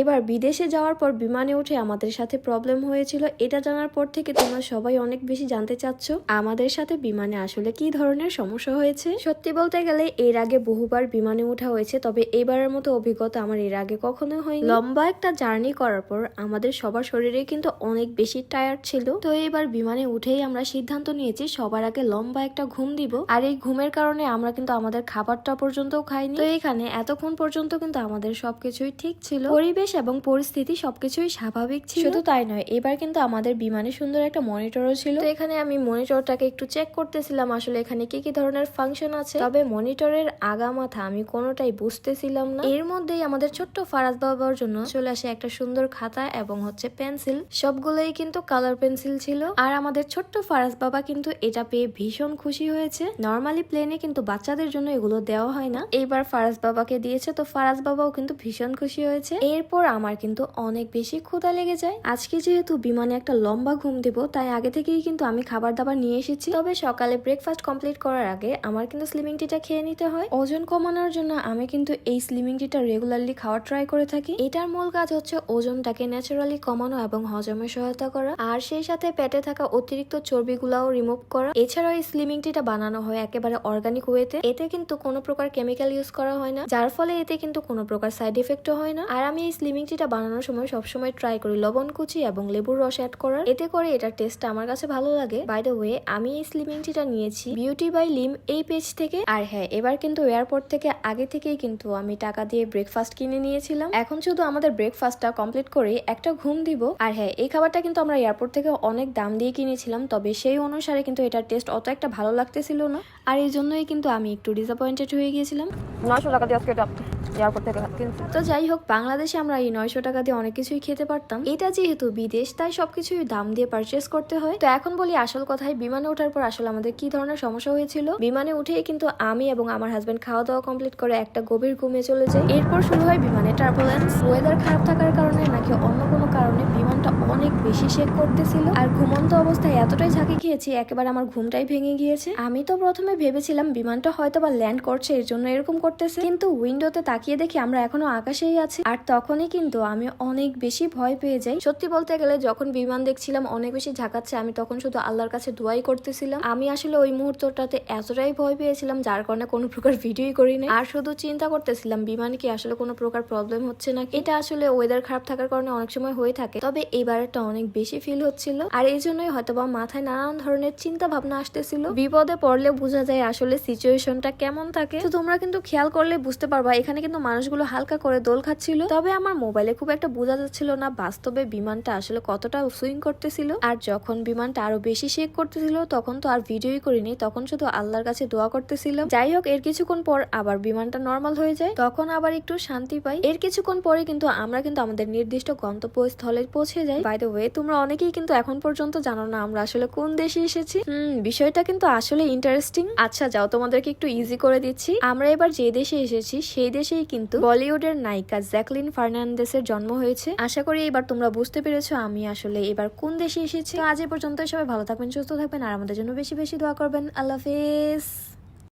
এবার বিদেশে যাওয়ার পর বিমানে উঠে আমাদের সাথে প্রবলেম হয়েছিল। এটা জানার পর থেকে তোমরা সবাই অনেক বেশি জানতে চাচ্ছ, আমাদের সাথে বিমানে আসলে কি ধরনের সমস্যা হয়েছে? সত্যি বলতে গেলে এর আগে বহুবার বিমানে ওঠা হয়েছে, তবে এবারের মতো অভিজ্ঞতা আমার এর আগে কখনো হয়নি। লম্বা একটা জার্নি করার পর আমাদের সবার শরীরে কিন্তু অনেক বেশি টায়ার্ড ছিল। তো এবার বিমানে উঠেই আমরা সিদ্ধান্ত নিয়েছি, সবার আগে লম্বা একটা ঘুম দিব। আর এই ঘুমের কারণে আমরা কিন্তু আমাদের খাবারটা পর্যন্তও খাইনি। তো এখানে এতক্ষণ পর্যন্ত কিন্তু আমাদের সবকিছুই ঠিক ছিল। পরিবেশ এবং পরিস্থিতি সবকিছুই স্বাভাবিক ছিল। শুধু তাই নয় এবার কিন্তু আমাদের বিমানে সুন্দর একটা মনিটরও ছিল। তো এখানে আমি মনিটরটাকে একটু চেক করতেছিলাম আসলে এখানে কি কি ধরনের ফাংশন আছে। তবে মনিটরের আগা মাথা আমি কোনোটাই বুঝতেছিলাম না। এর মধ্যেই আমাদের ছোট্ট ফারাজ বাবার জন্য চলে আসে একটা সুন্দর খাতা এবং হচ্ছে পেন্সিল। সবগুলোই কিন্তু কালার পেন্সিল ছিল। আর আমাদের ছোট্ট ফারাজ বাবা কিন্তু এটা পেয়ে ভীষণ খুশি হয়েছে। নর্মালি প্লেনে কিন্তু বাচ্চাদের জন্য এগুলো দেওয়া হয় না। এইবার ফারাজ বাবাকে দিয়েছে তো ফারাজ বাবাও কিন্তু ভীষণ খুশি হয়েছে। এরপর আমার কিন্তু অনেক বেশি ক্ষুধা লেগে যায়। আজকে যেহেতু বিমানে একটা লম্বা ঘুম দেব, তাই আগে থেকেই কিন্তু আমি খাবার দাবার নিয়ে এসেছি। তবে সকালে ব্রেকফাস্ট কমপ্লিট করার আগে আমার কিন্তু স্লিমিং টিটা খেয়ে নিতে হয়। ওজন কমানোর জন্য আমি কিন্তু এই স্লিমিং টিটা রেগুলারলি খাওয়ার ট্রাই করে থাকি। এটার মূল কাজ হচ্ছে ওজনটাকে ন্যাচারালি কমানো এবং হজমে সহায়তা করা। আর সেই সাথে পেটে থাকা অতিরিক্ত চর্বিগুলাও রিমুভ করা। এছাড়াও এই স্লিমিং টিটা বানানো হয় একেবারে অর্গানিক ওয়েতে এতে কিন্তু কোনো প্রকার কেমিক্যাল ইউজ করা হয় না। যার ফলে এতে কিন্তু কোনো প্রকার সাইড এফেক্টও হয় না। আর আমি এই স্লিমিং টিটা বানানোর সময় সবসময় ট্রাই করি। লবণ কুচি এবং লেবুর রস অ্যাড করার। এতে করে এটার টেস্টটা আমার কাছে ভালো লাগে। বাই দ্য ওয়ে আমি এই স্লিমিং টিটা নিয়েছি বিউটি বাই লিম এই পেজ থেকে। আর হ্যাঁ এবার কিন্তু এয়ারপোর্ট থেকে আগে থেকেই কিন্তু আমি টাকা দিয়ে ব্রেকফাস্ট কিনে নিয়েছিলাম। এখন শুধু আমাদের ব্রেকফাস্টটা কমপ্লিট করে একটা ঘুম দিব। আর হ্যাঁ এই খাবারটা কিন্তু আমরা এয়ারপোর্ট থেকে অনেক দাম দিয়ে কিনেছিলাম তবে সেই অনুসারে কিন্তু এটার টেস্ট অত একটা ভালো লাগতেছিল না। আর এই জন্যই কিন্তু আমি একটু ডিসঅ্যাপয়েন্টেড হয়ে গিয়েছিলাম। নয়শো টাকা দিয়ে আজকে এয়ারপোর্ট থেকে তো যাই হোক বাংলাদেশে আমরা এই নয়শো টাকা দিয়ে অনেক কিছুই খেতে পারতাম। এটা যেহেতু বিদেশ, তাই সবকিছুই দাম দিয়ে পারচেস করতে হয়। তো এখন বলি আসল কথায়, বিমানে ওঠার পর আসলে আমাদের কি ধরনের সমস্যা হয়েছিল? বিমানে উঠেই কিন্তু আমি এবং আমার হাজব্যান্ড খাওয়া দাওয়া কমপ্লিট করে একটা গভীর ঘুমে চলে যাই। এরপর শুরু হয় বিমানে টার্বুলেন্স ওয়েদার খারাপ থাকার কারণে নাকি অন্য কোনো কারণে অনেক বেশি শেক করতেছিল। আর ঘুমন্ত অবস্থায় এতটাই ঝাঁকি খেয়েছি, একেবারে আমার ঘুমটাই ভেঙে গিয়েছে। আমি তো প্রথমে ভেবেছিলাম বিমানটা হয়তো বা ল্যান্ড করছে, এর জন্য এরকম করতেছে। কিন্তু উইন্ডোতে তাকিয়ে দেখি আমরা এখনও আকাশেই আছি। আর তখনই কিন্তু আমি অনেক বেশি ভয় পেয়ে যাই। সত্যি বলতে গেলে যখন বিমান দেখছিলাম অনেক বেশি ঝাঁকাচ্ছে, আমি তখন শুধু আল্লাহর কাছে দোয়াই করতেছিলাম। আমি আসলে ওই মুহূর্তটাতে এতটাই ভয় পেয়েছিলাম, যার কারণে কোনো প্রকার ভিডিওই করিনি। আর শুধু চিন্তা করতেছিলাম, বিমানে কি আসলে কোনো প্রকার প্রবলেম হচ্ছে না এটা আসলে ওয়েদার খারাপ থাকার কারণে অনেক সময় হয়ে থাকে। তবে এবারেরটা অনেক বেশি ফিল হচ্ছিল। আর এই জন্যই হয়তো বা মাথায় নানান ধরনের চিন্তা ভাবনা আসতেছিল। বিপদে পড়লে বোঝা যায় আসলে সিচুয়েশনটা কেমন থাকে। তো তোমরা কিন্তু খেয়াল করলে বুঝতে পারবা, এখানে কিন্তু মানুষগুলো হালকা করে দোল খাচ্ছিল। তবে আমার মোবাইলে খুব একটা বোঝা যাচ্ছিল না বাস্তবে বিমানটা আসলে কতটা সুইং করতেছিল। আর যখন বিমানটা আরও বেশি শেক করতেছিল, তখন তো আর ভিডিওই করিনি, তখন শুধু আল্লাহর কাছে দোয়া করতেছিলাম। যাই হোক এর কিছুক্ষণ পর আবার বিমানটা নর্মাল হয়ে যায়। তখন আবার একটু শান্তি পাই। এর কিছুক্ষণ পরে কিন্তু আমরা কিন্তু আমাদের নির্দিষ্ট গন্তব্যস্থলে পৌঁছে যাই। বাই দ্য ওয়ে তোমরা অনেকেই কিন্তু এখন পর্যন্ত জানো না আমরা আসলে কোন দেশে এসেছি। হুম, বিষয়টা কিন্তু আসলে ইন্টারেস্টিং আচ্ছা যাও, তোমাদেরকে একটু ইজি করে দিচ্ছি। আমরা এবার যে দেশে এসেছি, সেই দেশেই কিন্তু বলিউডের নায়িকা জ্যাকলিন ফার্নান্দেসের জন্ম হয়েছে। আশা করি এবার তোমরা বুঝতে পেরেছ আমি আসলে এবার কোন দেশে এসেছি। আজ এ পর্যন্ত সবাই ভালো থাকবেন, সুস্থ থাকবেন, আর আমাদের জন্য বেশি বেশি দোয়া করবেন। আল্লাহ হাফেজ।